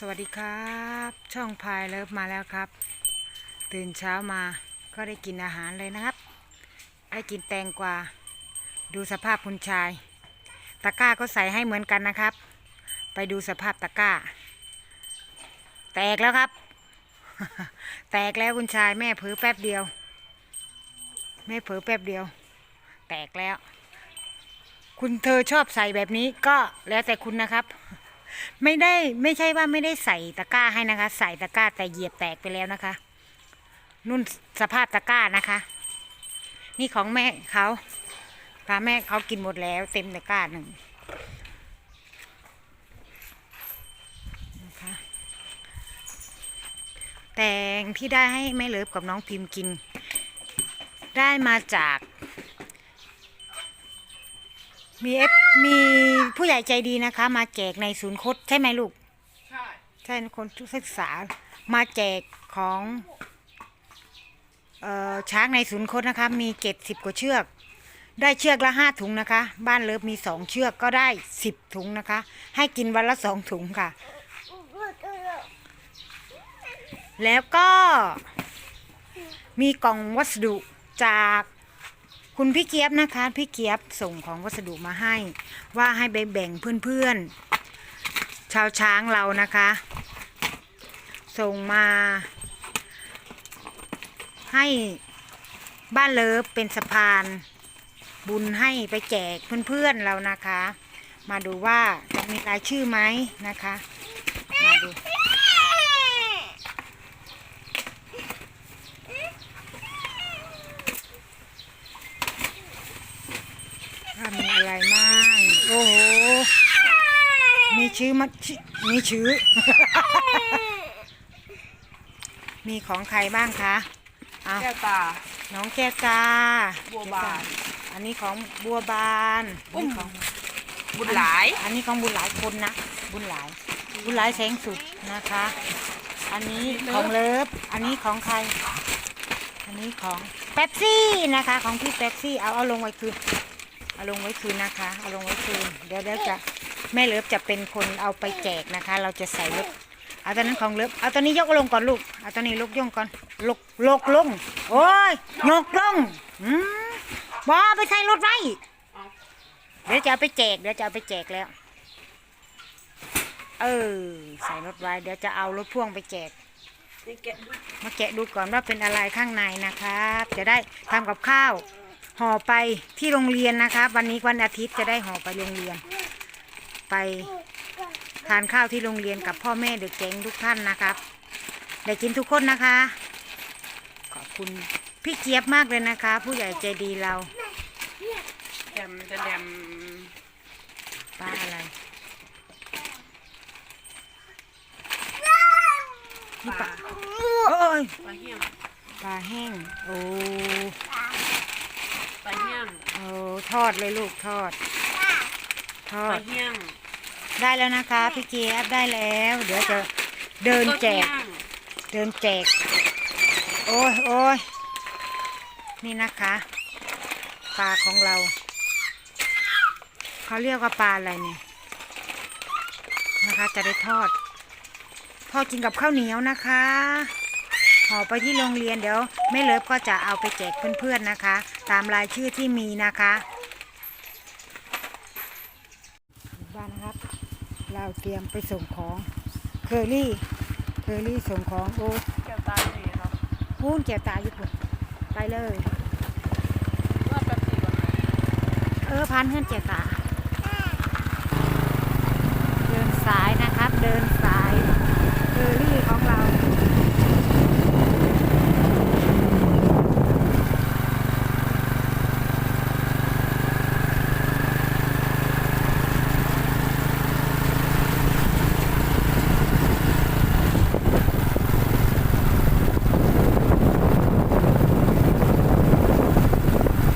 สวัสดีครับ ช่องพายเลิฟมาแล้วครับ ตื่นเช้ามาก็ได้กินอาหารเลยนะครับ ได้กินแตงกวาดูสภาพคุณชาย ตะกร้าก็ใส่ให้เหมือนกันนะครับ ไปดูสภาพตะกร้า แตกแล้วครับ แตกแล้วคุณชายแม่เผลอแป๊บเดียว แม่เผลอแป๊บเดียว แตกแล้ว คุณเธอชอบใส่แบบนี้ก็แล้วแต่คุณนะครับ ไม่ได้ไม่ใช่ว่าไม่ได้ใส่ตะกร้าให้นะคะ ใส่ตะกร้าแต่เหยียบแตกไปแล้วนะคะ นุ่นสภาพตะกร้านะคะ นี่ของแม่เขาพาแม่เขากินหมดแล้ว เต็มตะกร้าหนึ่งนะคะแตงที่ได้ให้แม่เลิฟกับน้องพิมพ์กิน ได้มาจาก มีเอฟมีผู้ใหญ่ใจดีนะคะ มาแจกในศูนย์คดใช่ไหมลูก ใช่ใช่คนศึกษามาแจกของเออช้างในศูนย์คดนะคะ มีเจ็ดสิบกว่าเชือก ได้เชือกละห้าถุงนะคะ บ้านเลิฟมีสองเชือกก็ได้สิบถุงนะคะ ให้กินวันละสองถุงค่ะ แล้วก็มีกล่องวัสดุจาก คุณพี่เกียบนะคะ พี่เกียบส่งของวัสดุมาให้ ว่าให้ไปแบ่งเพื่อนๆ ชาวช้างเรานะคะ ส่งมาให้บ้านเลิฟเป็นสะพานบุญให้ไปแจกเพื่อนๆเรานะคะ มาดูว่าจะมีรายชื่อไหมนะคะ มาดู ว่ามี อะไรมั่งโอ้โห มีชื่อมาชื่อมีชื่อ มีของใครบ้างคะเอาแก้วตา น้องแก้วตา บัวบาน อันนี้ของบัวบานอันนี้ของบุญหลาย อันนี้ของบุญหลายคนนะ บุญหลาย บุญหลายแสงสุดนะคะ อันนี้ของเลิฟ อันนี้ของใคร อันนี้ของเป๊ปซี่นะคะ ของพี่เป๊ปซี่ เอาเอาลงไว้คืน เอาลงไว้คืนนะคะ เอาลงไว้คืน เดี๋ยวเดี๋ยวจะแม่เลิฟจะเป็นคนเอาไปแจกนะคะ เราจะใส่รถเอาตอนนั้นของเลิฟเอาตอนนี้ยกลงก่อนลูก เอาตอนนี้ลกย่งก่อนลกลกลง โอ้ยยกลงอืมบอไปใส่รถไว้ เดี๋ยวจะเอาไปแจก เดี๋ยวจะเอาไปแจกแล้ว เออ ใส่รถไว้ เดี๋ยวจะเอารถพ่วงไปแจกมาแกะดูก่อนว่าเป็นอะไรข้างในนะครับ จะได้ทำกับข้าว ห่อไปที่โรงเรียนนะครับวันนี้วันอาทิตย์จะได้ห่อไปโรงเรียน ไปทานข้าวที่โรงเรียนกับพ่อแม่เด็กเจ๋งทุกท่านนะครับได้กินทุกคนนะคะ ขอบคุณพี่เจี๊ยบมากเลยนะคะ ผู้ใหญ่ใจดีเราแดมจะแดมปลาอะไรปลาโอ้ยปลาเหี้ยงปลาแห้งโอ้ปลา เหี้ยงโอ้ทอดเลยลูกทอด ทอปลาดเหี้ยงได้แล้วนะคะ พี่เจี๊ยบได้แล้ว เดี๋ยวจะเดินแจกเดินแจก โอ้ยโอ้ยนี่นะคะปลาของเรา เขาเรียกว่าปลาอะไรเนี่ยนะคะ จะได้ทอด ทอดกินกับข้าวเหนียวนะคะ ห่อไปที่โรงเรียนเดี๋ยวแม่เลิฟก็จะเอาไปแจกเพื่อนๆนะคะ ตามรายชื่อที่มีนะคะบ้านนะครับ เราเตรียมไปส่งของเคอรี่เคอรี่ส่งของโอ้แก้วตาเนี่ยครับพูนเกียวตาญี่ปุ่นไปเลยว่าแป๊บสี่ก่อนนะเออพันเพื่อนเกียวตาเดินสายนะครับเดินสายเคอรี่ของเรา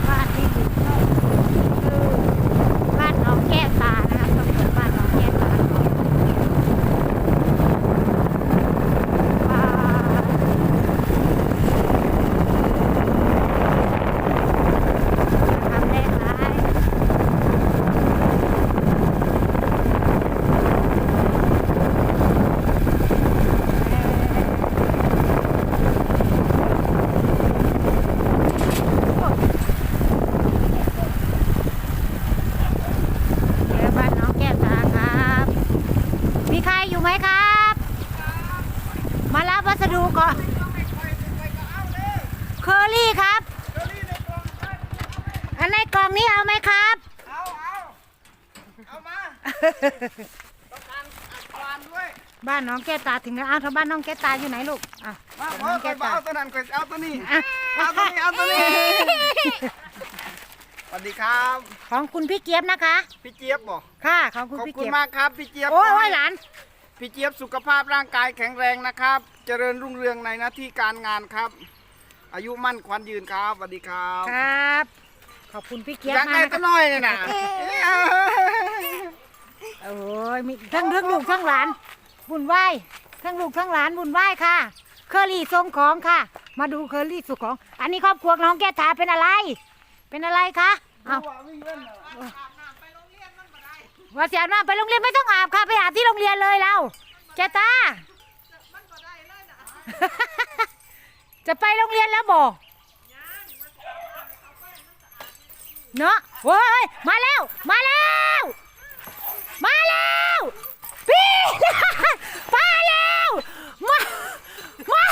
บ้านที่อยู่นอกคือ อยู่ไหมครับ มารับวัสดุก่อนเคอรี่ครับ อันในกล่องนี้เอาไหมครับ เอาเอาเอามา ต้องการอัดควานด้วยบ้านน้องแก้วตาถึงแล้วอ้าวถ้าบ้านน้องแก้วตาอยู่ไหนลูกอะ มาน้เอาองตัแก้ววตา เอาตัวนั้นก็เอาตัวนี้อะเอาตัวนี้เอาตัวนี้สวัสดีครับ ของคุณพี่เจี๊ยบนะคะ พี่เจี๊ยบบอกค่ะ ของคุณขอบพี่คุณเจี๊ยบมากครับพี่เจี๊ยบโอ้ยโอ้ยหลานพี่เจี๊ยบสุขภาพร่างกายแข็งแรงนะครับ เจริญรุ่งเรืองในหน้าที่การงานครับ อายุมั่นขวัญยืนครับสวัสดีครับครับ ขอบคุณพี่เจี๊ยบอยากมาได้กนะตัคะวน้อยเนี่ยนะ โอ้ยมีทั้งทั้งลูกทั้งหลาน บุญไหวทั้งลูกทั้งหลานบุญไหวค่ะ เคอรี่ส่งของค่ะ มาดูเคอรี่สุของ อันนี้ครอบครัวน้องแก้วตาเป็นอะไร เป็นอะไรคะเอาว่าเสียมาไปโรงเรียนไม่ต้องอาบค่ะ ไปอาบที่โรงเรียนเลยเราแกตาจะไปโรงเรียนแล้วบอกเนาะเว้ยมาแล้ว มาแล้ว มาแล้วพี่มาแล้วมามา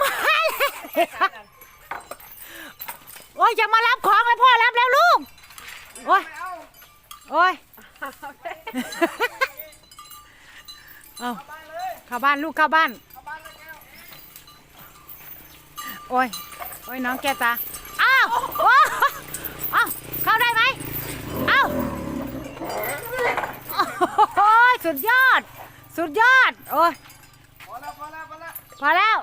มาแล้วโอ้ยจะมารับของเลยพ่อรับแล้วลูกโอ้ยโอ้ยเอาเข้าบ้านลูกเข้าบ้านโอ้ยโอ้ยน้องแก้วตาอ้าวอ้าวเข้าได้ไหมอ้าว โอ้ยสุดยอด สุดยอด โอ้ยพอแล้วพอแล้วพอแล้วพอแล้ว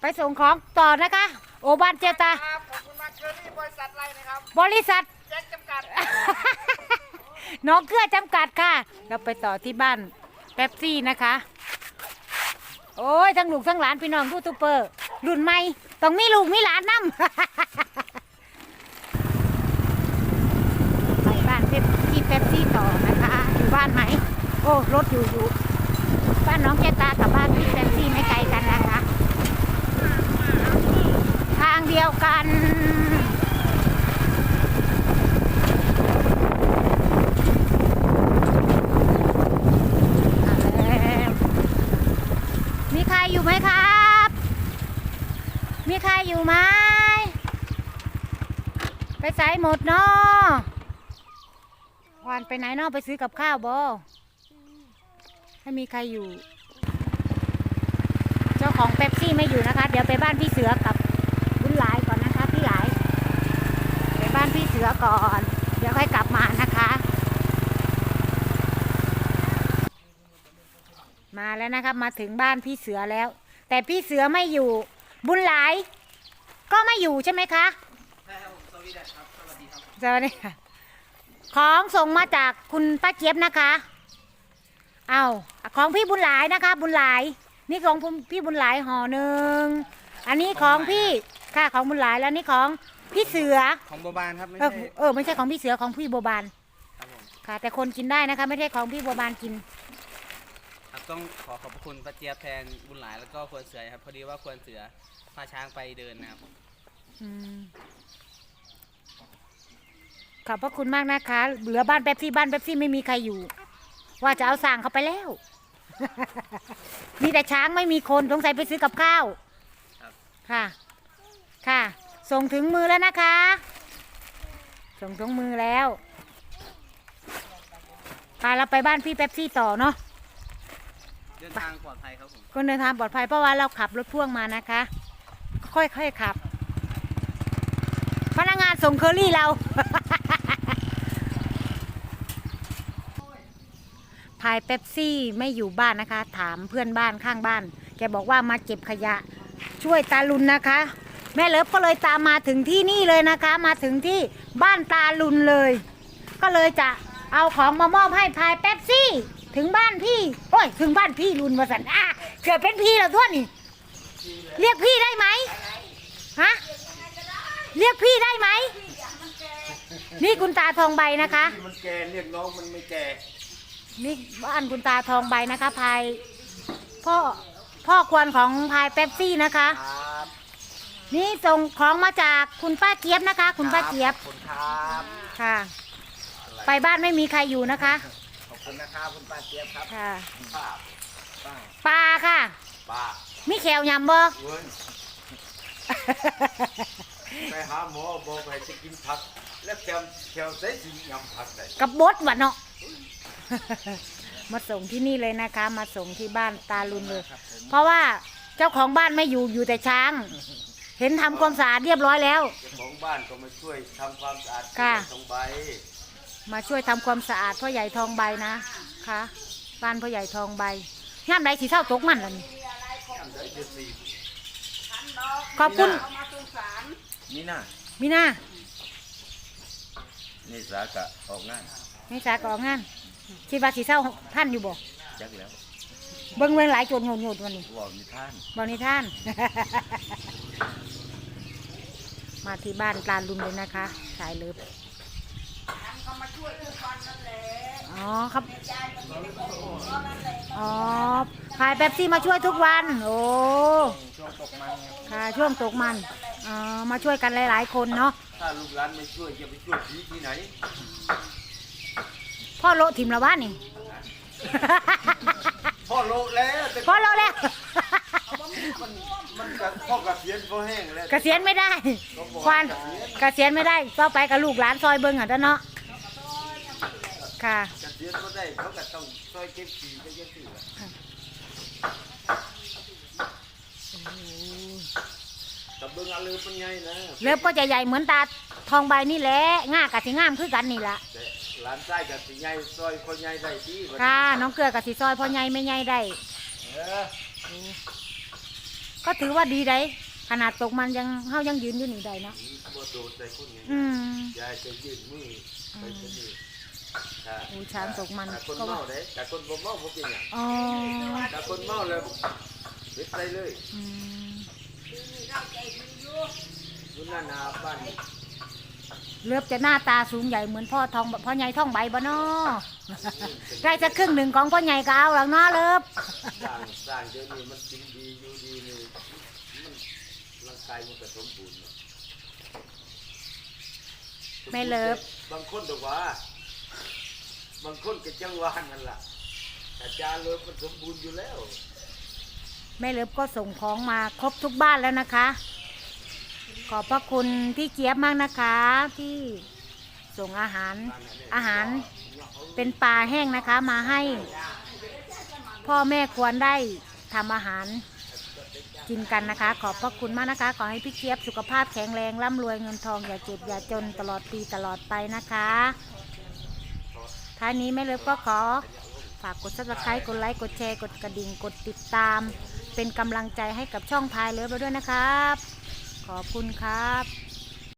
ไปส่งของต่อนะคะ โอบานเจตา ครับขอบคุณมากเคอรี่บริษัทไรนะครับบริษัท แจ็คจำกัด น้องเกลือจำกัดค่ะ เราไปต่อที่บ้านเป๊ปซี่นะคะ โอ้ย ทั้งลูกทั้งหลานพี่น้องยูทูบเบอร์ รุ่นใหม่ ต้องมีลูกมีหลานนำ ไปบ้านเป๊ปซี่เป๊ปซี่ต่อนะคะ อยู่ บ้านไหม โอ้รถอยู่อยู่บ้านน้องแกตากับบ้านพี่เป๊ปซี่ไม่ไกลกันนะคะ ทางเดียวกันมีใครอยู่ไหมครับ มีใครอยู่ไหม ไปใส่หมดเนาะ วานไปไหนเนาะไปซื้อกับข้าวบอไม่มีใครอยู่ เจ้าของเป๊ปซี่ไม่อยู่นะคะ เดี๋ยวไปบ้านพี่เสือกับคุณหลายก่อนนะคะ พี่หลาย ไปบ้านพี่เสือก่อน เดี๋ยวค่อยกลับมานะคะ มาแล้วนะครับมาถึงบ้านพี่เสือแล้ว แต่พี่เสือไม่อยู่ บุญหลาย ก็ไม่อยู่ใช่ไหมคะสวัสดีค่ะ ของส่งมาจากคุณป้าเจี๊ยบนะคะ เอาของพี่บุญหลายนะคะ บุญหลาย นี่ของพี่บุญหลายห่อหนึ่ง อันนี้ของพี่ค่ะของบุญหลายแล้วนี่ของพี่เสือ ของโบบานครับไม่เออใช่เออไม่ใช่ของพี่เสือของพี่โบบานครับผมค่ะ แต่คนกินได้นะคะ ไม่ใช่ของพี่โบบานกิน ครับต้องขอขอบพระคุณป้าเจี๊ยบแทนบุญหลายแล้วก็ควรเสือครับพอดีว่าควรเสือพาช้างไปเดินนะครับอืม ขอบพระคุณมากนะคะ เหลือบ้านแป๊บซี่บ้านแป๊บซี่ไม่มีใครอยู่ ว่าจะเอาสั่งเขาไปแล้ว มีแต่ช้างไม่มีคนสงสัยไปซื้อกับข้าวครับค่ะ ค่ะ ส่งถึงมือแล้วนะคะ ส่งถึงมือแล้วไปเราไปบ้านพี่แป๊บซี่ต่อเนาะเดินทางปลอดภัยครับผมคนเดินทางปลอดภัยเพราะว่าเราขับรถพ่วงมานะคะ ค่อยๆขับ พนักงานส่งเคอรี่เรา พายเป๊ปซี่ไม่อยู่บ้านนะคะ ถามเพื่อนบ้านข้างบ้าน แกบอกว่ามาเก็บขยะ ช่วยตาลุนนะคะ แม่เลิฟก็เลยตามมาถึงที่นี่เลยนะคะ มาถึงที่บ้านตาลุนเลย ก็เลยจะเอาของมามอบให้พายเป๊ปซี่ ถึงบ้านพี่โอ้ยถึงบ้านพี่ลุนมาสันอะเกิดเป็นพี่แล้วทั่วนี่ เรียกพี่ได้ไหมฮะเรียกพี่ได้ไหมนี่คุณตาทองใบนะคะ มันแก่เรียกน้องมันไม่แก่ นี่บ้านคุณตาทองใบนะคะพายพ่อพ่อควรของพายเป๊ปซี่นะคะ ครับนี่ส่งของมาจากคุณป้าเจี๊ยบนะคะ คุณป้าเจี๊ยบขอบคุณครับค่ะ ไปบ้านไม่มีใครอยู่นะคะขอบคุณนะครับคุณป้าเจี๊ยบครับค่ะป้าป้าปลาค่ะ ป้ามีแขวยำบ่เงินไปหาหมอบอกไปจะกินผัก แล้วแถวแถวใส่สียำผักได้กับบดวะเนาะ มาส่งที่นี่เลยนะคะ มาส่งที่บ้านตาลุนเลย เพราะว่าเจ้าของบ้านไม่อยู่อยู่แต่ช้าง เห็นทำความสะอาดเรียบร้อยแล้ว เจ้าของบ้านก็มาช่วยทำความสะอาดค่ะ ตรงใบมาช่วยทำความสะอาดพ่อใหญ่ทองใบนะคะบ้านพ่อใหญ่ทองใบย่ามใดสีเท่าตกมันล่ะนี่ทำได้เดือนสี่ขอบคุณนี่น่ะมีหน้านี่สากะออกงานไม่สากออกงาน คิดว่าสีเท่าท่านอยู่บ่จักแล้วเบิ้งเบิ้งหลายโจนโหดโหดวันนี้ว่ามีท่านบอกนิท่าน มาที่บ้านตาลุนเลยนะคะ สายเลิฟอ๋อครับอ๋อขายแป๊บซี่มาช่วยทุกวัน โอ้ช่วงตกมันค่ะช่วงตกมันอ๋อมาช่วยกันหลาย ๆ คนเนาะถ้าลูกหลานไม่ช่วยจะไปช่วยผีที่ไหน พ่อโลทิมละวะนี่ พ่อโลแล้วแต่พ่อโลแล้ว มันมันก็พ่อกระเทียนพ่อแห้งแล้ว เกษียณไม่ได้ ควานเกษียณไม่ได้ก็ไปกับลูกหลานซอยเบิ้งอะเด้อเนาะค่ะ กระเทียนก็ได้เขาก็ต้องซอยเก็บขี้ก็ยังถือแต่เบิ่งอาลือเป็นไงนะ เล็บก็จะใหญ่เหมือนตาทองใบนี่แหละง่ากะสิงามคือกันนี่ละแต่ หลานชายกับสิใหญ่ซอยคนใหญ่ได้ดีกว่าค่ะ น้องเกลือกะสิซอยพ่อใหญ่ไม่ใหญ่ได้ เออก็ถือว่าดีได้ขนาดตกมันยังเฮายังยืนอยู่นี่ได้เนาะบ่โดดใส่คนไงอืม ยายจะยืดมือไปที่นี่ถ้าโอ้ช้างตกมันถ้าคนก็ว่า เมาเด้แต่คนบ่เมาบ่เป็นหยังอ๋อถ้าคนเมาแล้วเฮ็ดไปเลยอืมคุณน่านาบ้าน เลือบจะหน้าตาสูงใหญ่เหมือนพ่อทองพ่อใหญ่ทองใบบ่เนาะได้จะครึ่งหนึ่งของพ่อใหญ่ก็เอาหลังเนาะเลิบสร้างสร้างเดี๋ยวนี้มันกินดีอยู่ดีนี่มันร่างกายมันก็สมบูรณ์เนอะไม่เลิฟบางคนบอกว่า บางคนก็จังหวานนั่นล่ะอาจารย์เลิฟมันสมบูรณ์อยู่แล้ว แม่เลิฟก็ส่งของมาครบทุกบ้านแล้วนะคะ ขอบพระคุณพี่เจี๊ยบมากนะคะที่ส่งอาหารอาหารเป็นปลาแห้งนะคะมาให้ พ่อแม่ควรได้ทำอาหารกินกันนะคะ ขอบพระคุณมากนะคะ ขอให้พี่เจี๊ยบสุขภาพแข็งแรงร่ำรวยเงินทองอย่าเจ็บอย่าจนตลอดปีตลอดไปนะคะท้ายนี้แม่เลิฟก็ขอฝากกด subscribe กดไลค์ กดแชร์ กดกระดิ่ง กดติดตาม เป็นกำลังใจให้กับช่องพายเลิฟเราด้วยนะครับ ขอบคุณครับ